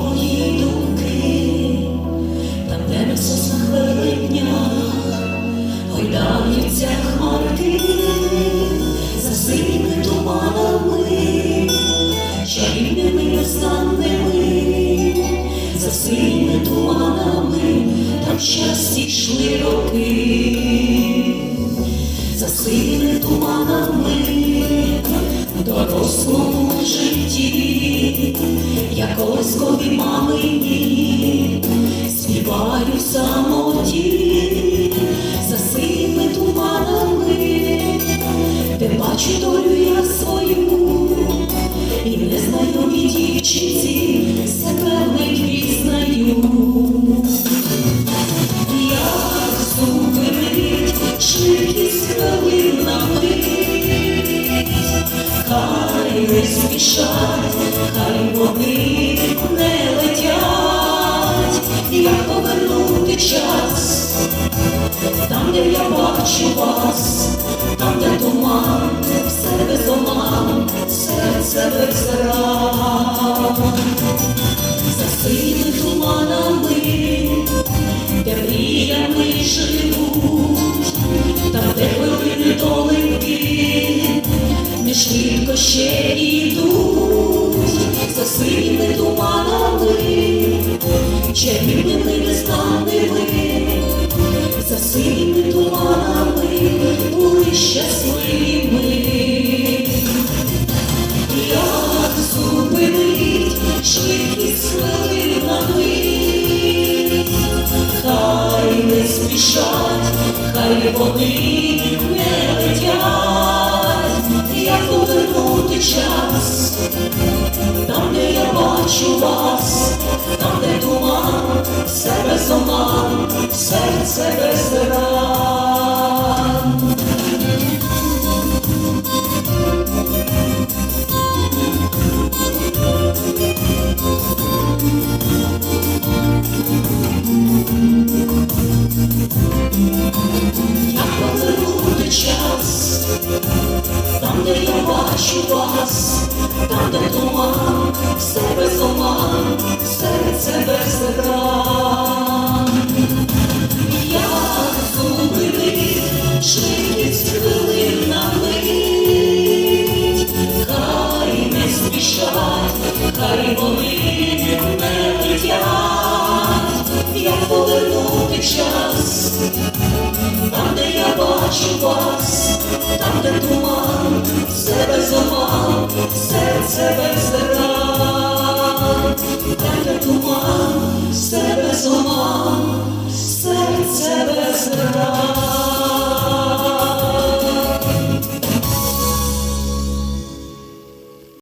мої думки, там, де на соснах великня гойдаються хмарки, за синими туманами, чарівними незнаними, за синими туманами, там щастя йшли роки. За синими туманами дорослому я колискові мамині, співаю в самоті, за синими туманами, де бачу долю я свою, і в незнайомій дівчинці себе ледь пізнаю. Як зупинить швидкість хвилин на хай не спішать, хай вони час, там, де я бачу вас, там, де туман, все без оман, серце без ран, за синими туманами де мріями живуть, там, де хвилини доленьки, не швидко ще йдуть, за синими туманами, чарівними незнаними, спішать, хай вони не летять, як повернути час, там, де я бачу вас, там, де туман, все без оман, серце без ран. Бачу вас, там, де туман, все без оман, серце без ран. Як зупинить швидкість хвилин на мить, хай не спішать, хай вони не летять, як повернути час, там, де я бачу вас, там, де туман, серце без зерна, дай не